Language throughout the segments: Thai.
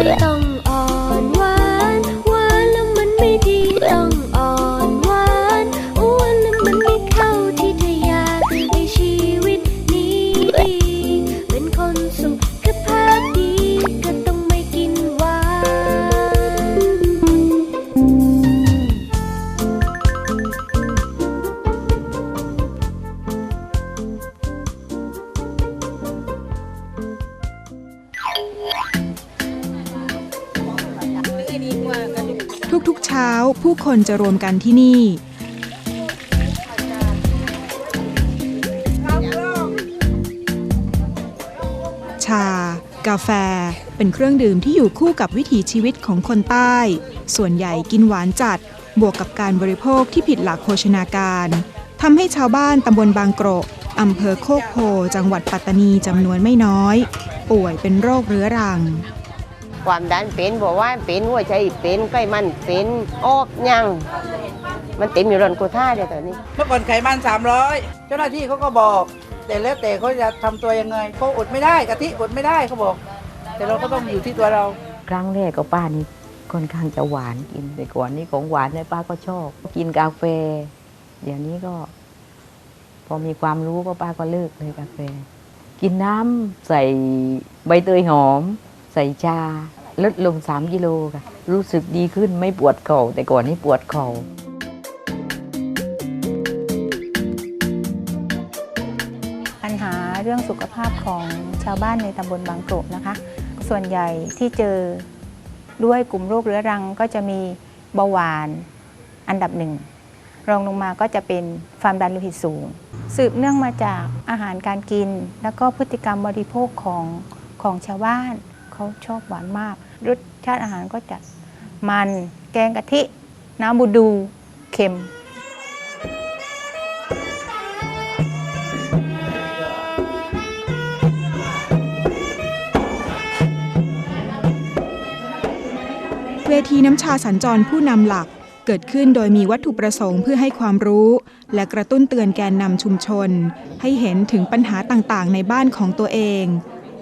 ต้ ผู้คนจะรวมกันที่นี่ ชา กาแฟ เป็นเครื่องดื่มที่อยู่คู่กับวิถีชีวิตของคนใต้ ส่วนใหญ่กินหวานจัด บวกกับการบริโภคที่ผิดหลักโภชนาการทำให้ชาวบ้านตำบลบางกระอำเภอโคกโพ จังหวัดปัตตานีจำนวนไม่น้อย ป่วยเป็นโรคเรื้อรัง ความดันเป็นบอกว่าเป็นหัวใจเป็นไขมันเป็นออกยังมันเต็มอยู่รอนกูท่าเดียวตอนนี้ เมื่อก่อนไขมัน 300 เจ้าหน้าที่เขาก็บอก แต่แล้วแต่เขาจะทำตัวยังไงเขาอดไม่ได้กะทิอดไม่ได้เขาบอก แต่เราก็ต้องอยู่ที่ตัวเรา ครั้งแรกก็ป้านี่ค่อนข้างจะหวานกินแต่ก่อนนี่ของหวานเนี่ยป้าก็ชอบ กินกาแฟ เดี๋ยวนี้ก็ พอมีความรู้ก็ป้าก็เลิกเลยกาแฟ กินน้ำใส่ใบเตยหอม ใส่ชาลดลงสามกิโลค่ะ รู้สึกดีขึ้นไม่ปวดเข่า แต่ก่อนนี่ปวดเข่าปัญหาเรื่องสุขภาพของชาวบ้านในตำบลบางกรกนะคะ ส่วนใหญ่ที่เจอด้วยกลุ่มโรคเรื้อรังก็จะมีเบาหวานอันดับหนึ่ง รองลงมาก็จะเป็นความดันโลหิตสูง สืบเนื่องมาจากอาหารการกิน แล้วก็พฤติกรรมบริโภคของของชาวบ้าน เขาชอบหวานมาก รสชาติอาหารก็จะมันแกงกะทิ น้ำบูดูเค็ม เวทีน้ำชาสัญจรผู้นำหลักเกิดขึ้นโดยมีวัตถุประสงค์เพื่อให้ความรู้ และกระตุ้นเตือนแกนนำชุมชน ให้เห็นถึงปัญหาต่างๆ ในบ้านของตัวเอง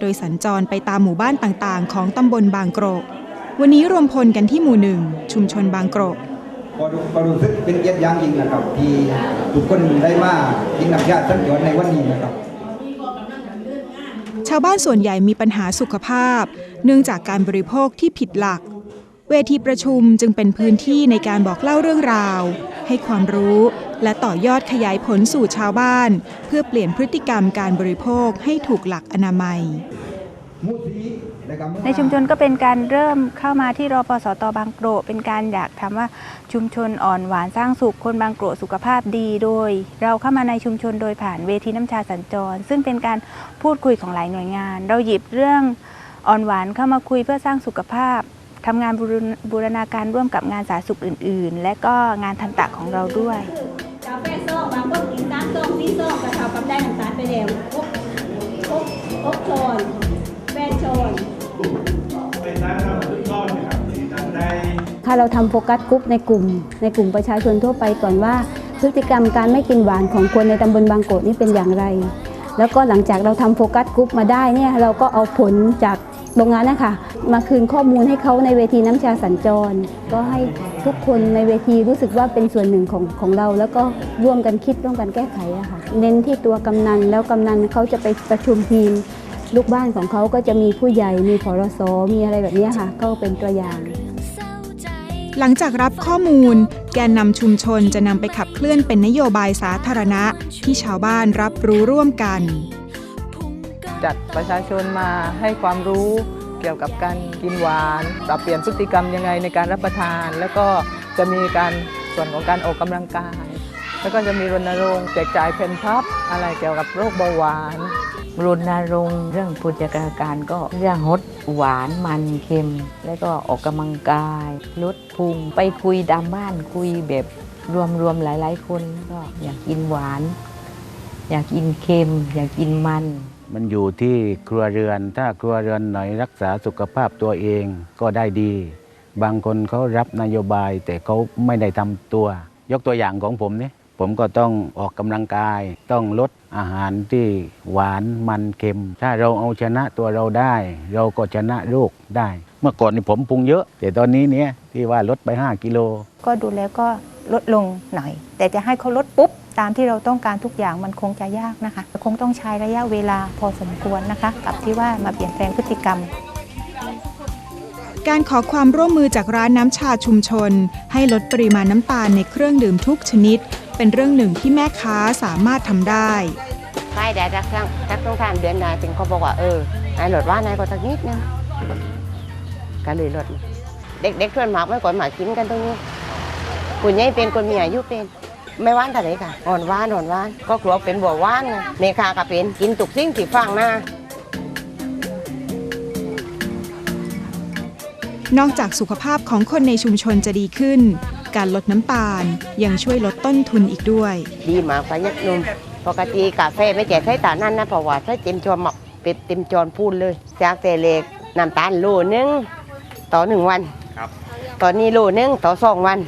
โดยสัญจรไปตามหมู่บ้านต่างๆ ของตำบลบางกรก วันนี้รวมพลกันที่หมู่หนึ่งชุมชนบางกรกก็รู้ก็รู้สึกเป็นเกียรติอย่างยิ่งนะครับ ที่ทุกคนได้มากินน้ำชาสัญจรในวันนี้นะครับชาวบ้านส่วนใหญ่มีปัญหาสุขภาพ เนื่องจากการบริโภคที่ผิดหลัก เวทีประชุมจึงเป็นพื้นที่ในการบอกเล่าเรื่องราว ให้ความรู้และต่อยอดขยายผลสู่ชาวบ้าน เพื่อเปลี่ยนพฤติกรรมการบริโภคให้ถูกหลักอนามัย ในชุมชนก็เป็นการเริ่มเข้ามาที่รอปสตบางโกรเป็นการอยากทำว่าชุมชนอ่อนหวานสร้างสุขคนบางโกรสุขภาพดีโดย เราเข้ามาในชุมชนโดยผ่านเวทีน้ำชาสัญจร ซึ่งเป็นการพูดคุยของหลายหน่วยงาน เราหยิบเรื่องอ่อนหวานเข้ามาคุยเพื่อสร้างสุขภาพ ทำงานบูรณบูรณาการร่วมกับงานสาธารณสุขอื่น ๆ และก็งานทันตะของเราด้วยกาแฟส้มบางคนกินน้ำส้มนี่ส้มกระเทากับได้น้ำตาลไปแล้วครบครบครบชนแปดโชนถ้าเราทำโฟกัสกรุ๊ปในกลุ่ม ในกลุ่มประชาชนทั่วไปก่อนว่าพฤติกรรมการไม่กินหวานของคนในตำบลบางโกดนี่เป็นอย่างไร แล้วก็หลังจากเราทำโฟกัสกรุ๊ปมาได้เนี่ยเราก็เอาผลจากตรงนั้นนะคะมาคืนข้อมูลให้เขาในเวทีน้ำชาสัญจร ก็ให้ทุกคนในเวทีรู้สึกว่าเป็นส่วนหนึ่งของของเรา แล้วก็ร่วมกันคิดร่วมกันแก้ไขอะค่ะเน้นที่ตัวกำนันแล้วกำนันเขาจะไปประชุมทีม ลูกบ้านของเขาก็จะมีผู้ใหญ่มีพรสมีอะไรแบบเนี้ยค่ะก็เป็นตัวอย่าง หลังจากรับข้อมูล แกนนำชุมชนจะนำไปขับเคลื่อนเป็นนโยบายสาธารณะ ที่ชาวบ้านรับรู้ร่วมกัน จัดประชาชนมาให้ความรู้เกี่ยวกับการกินหวาน ปรับเปลี่ยนพฤติกรรมยังไงในการรับประทาน แล้วก็จะมีการส่วนของการออกกำลังกาย แล้วก็จะมีรณรงค์แจกจ่ายเพนพับอะไรเกี่ยวกับโรคเบาหวาน รณรงค์เรื่องโภชนาการก็เรื่องงดหวานมันเค็ม แล้วก็ออกกำลังกาย ลดพุงไปคุยตามบ้านคุยแบบรวมๆหลาย ๆ คนก็อยากกินหวาน อยากกินเค็ม อยากกินมัน มันอยู่ที่ครัวเรือน ถ้าครัวเรือนไหนรักษาสุขภาพตัวเองก็ได้ดี บางคนเขารับนโยบายแต่เขาไม่ได้ทำตัว ยกตัวอย่างของผมเนี่ย ผมก็ต้องออกกำลังกาย ต้องลดอาหารที่หวานมันเค็ม ถ้าเราเอาชนะตัวเราได้ เราก็ชนะโรคได้ เมื่อก่อนนี่ผมปรุงเยอะ แต่ตอนนี้เนี่ยที่ว่าลดไป 5 กิโล ก็ดูแล้วก็ลดลงหน่อย แต่จะให้เขาลดปุ๊บ ตามที่เราต้องการทุกอย่างมันคงจะยากนะคะ คงต้องใช้ระยะเวลาพอสมควรนะคะ กับที่ว่ามาเปลี่ยนแปลงพฤติกรรมการขอความร่วมมือจากร้านน้ำชาชุมชน ให้ลดปริมาณน้ำตาลในเครื่องดื่มทุกชนิด เป็นเรื่องหนึ่งที่แม่ค้าสามารถทำได้ใครได้รักครั้งรักต้องทานเดือนนายเป็นเขาบอกว่าเออไอ้หลดว่านายก็สักนิดนึงก็เลยลดมาเด็กๆส่วนมากไม่ก่อนมากินกันตรงนี้คุณยายเป็นคนมีอายุเป็นไม่หว่านเท่าไหรค่ะอ่อนหว่านอ่อนหว่าน ก็กลัวเป็นบัวหว่านไงเมคาก็เป็นกินตุกซิ่งสีฟังหน้านอกจากสุขภาพของคนในชุมชนจะดีขึ้น การลดน้ำตาลยังช่วยลดต้นทุนอีกด้วย ดีมากประหยัดนมปกติกาแฟไม่แจกใช้ตานั่นนะเพราะว่าใช้เต็มจอนหมักเป็ดเต็มจอนพูนเลย จากแต่เล็กน้ำตาลโลนึงต่อหนึ่งวันตอนนี้โลนึงต่อสองวัน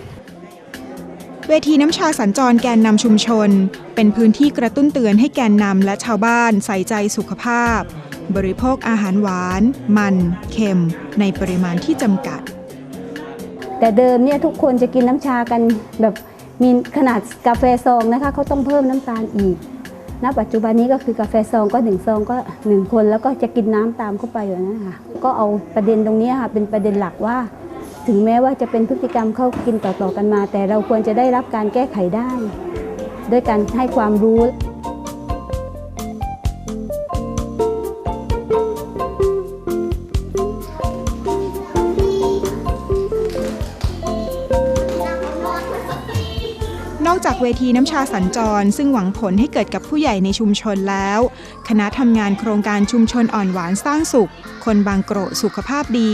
เวทีน้ำชาสัญจรแกนนำชุมชน เป็นพื้นที่กระตุ้นเตือนให้แกนนำและชาวบ้านใส่ใจสุขภาพ บริโภคอาหารหวาน มัน เค็ม ในปริมาณที่จำกัด แต่เดิมเนี่ยทุกคนจะกินน้ำชากันแบบมีขนาดกาแฟซองนะคะเขาต้องเพิ่มน้ำตาลอีกณปัจจุบันนี้ก็คือกาแฟซองก็หนึ่งซองก็หนึ่งคนแล้วก็จะกินน้ำตามเข้าไปอยู่นั้นค่ะก็เอาประเด็นตรงนี้ค่ะเป็นประเด็นหลักว่า ถึงแม้ว่าจะเป็นพฤติกรรมเข้ากินต่อๆกันมา แต่เราควรจะได้รับการแก้ไขได้ ด้วยการให้ความรู้ อกจากเวทีน้ำชาสัญจร ซึ่งหวังผลให้เกิดกับผู้ใหญ่ในชุมชนแล้ว คณะทำงานโครงการชุมชนอ่อนหวานสร้างสุข คนบางโกรสุขภาพดี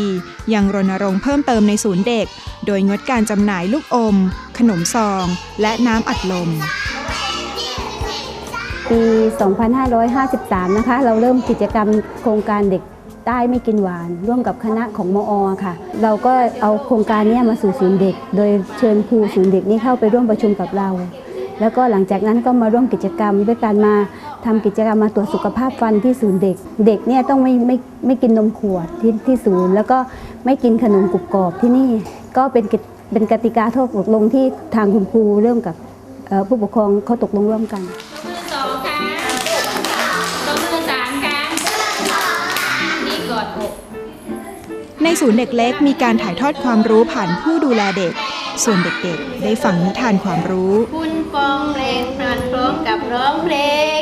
ยังรณรงค์เพิ่มเติมในศูนย์เด็ก โดยงดการจำหน่ายลูกอม ขนมซอง และน้ำอัดลม ปี 2553 นะคะ เราเริ่มกิจกรรมโครงการเด็ก ใต้ไม่กินหวาน ร่วมกับคณะของมอค่ะ เราก็เอาโครงการนี้มาสู่ศูนย์เด็ก โดยเชิญครูศูนย์เด็กนี้เข้าไปร่วมประชุมกับเรา แล้วก็หลังจากนั้นก็มาร่วมกิจกรรมด้วยการมาทำกิจกรรมมาตรวจสุขภาพฟันที่ศูนย์เด็ก เด็กเนี่ยต้องไม่ไม่ไม่กินนมขวดที่ที่ศูนย์ แล้วก็ไม่กินขนมกรุบกรอบที่นี่ก็เป็นเป็นกติกาทตกลงที่ทางคุณครูเริ่มกับผู้ปกครองเขาตกลงร่วมกัน ในศูนย์เด็กเล็กมีการถ่ายทอดความรู้ผ่านผู้ดูแลเด็ก ส่วนเด็กๆ ได้ฟังนิทานความรู้ คุณฟองเพลงนานพร้อมกับร้องเพลง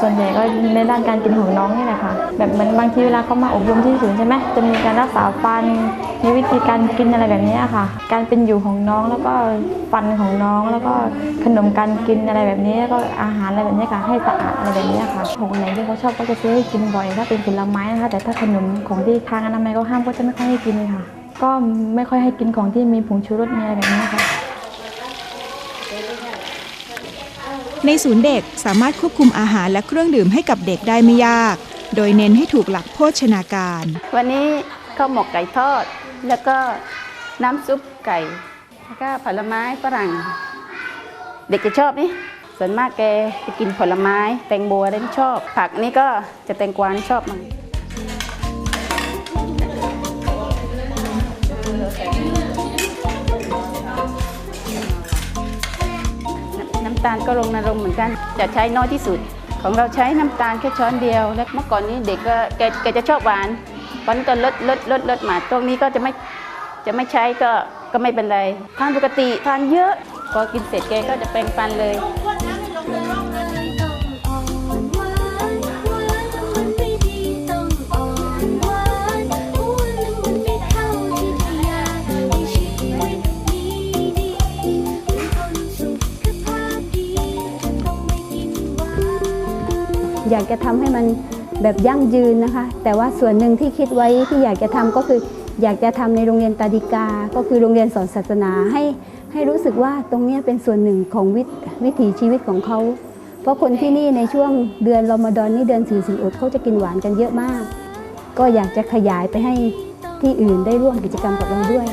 ส่วนใหญ่ก็ในด้านการกินของน้องนี่แหละค่ะ แบบเหมือนบางทีเวลาเขามาอบรมที่ศูนย์ใช่ไหมจะมีการรักษาฟัน มีวิธีการกินอะไรแบบนี้ค่ะ การเป็นอยู่ของน้องแล้วก็ฟันของน้องแล้วก็ขนมการกินอะไรแบบนี้แล้วก็อาหารอะไรแบบนี้ค่ะ ให้สะอาดอะไรแบบนี้ค่ะของไหนที่เขาชอบก็จะซื้อให้กินบ่อย ถ้าเป็นผลไม้นะคะ แต่ถ้าขนมของที่ทางอนามัยเขาห้ามก็จะไม่ค่อยให้กินค่ะ ก็ไม่ค่อยให้กินของที่มีผงชูรสมีอะไรแบบนี้ค่ะในศูนย์เด็กสามารถควบคุมอาหารและเครื่องดื่มให้กับเด็กได้ไม่ยาก โดยเน้นให้ถูกหลักโภชนาการ วันนี้ข้าวหมกไก่ทอด แล้วก็น้ำซุปไก่ แล้วก็ผลไม้ฝรั่ง เด็กจะชอบนี่ส่วนมากแกจะกินผลไม้ แตงโมอะไรที่ชอบ ผักนี่ก็จะแตงกวานี่ชอบมันน้ำตาลก็ลงนรงเหมือนกัน จะใช้น้อยที่สุด ของเราใช้น้ำตาลแค่ช้อนเดียว แล้วเมื่อก่อนนี้เด็กก็แกจะชอบหวาน วันนี้ก็ลดลดลดลดมาตรงนี้ก็จะไม่จะไม่ใช้ก็ก็ไม่เป็นไรทานปกติทานเยอะพอกินเสร็จแกก็จะแปรงฟันเลยอยากจะทำให้มัน แบบยั่งยืนนะคะ แต่ว่าส่วนหนึ่งที่คิดไว้ที่อยากจะทำก็คือ อยากจะทำในโรงเรียนตาดิกา ก็คือโรงเรียนสอนศาสนาให้ให้รู้สึกว่าตรงนี้เป็นส่วนหนึ่งของวิถวิถีชีวิตของเขา เพราะคนที่นี่ในช่วงเดือนรอมฎอนนี่เดือนสี่สินอดเขาจะกินหวานกันเยอะมาก ก็อยากจะขยายไปให้ที่อื่นได้ร่วมกิจกรรมกับเราด้วย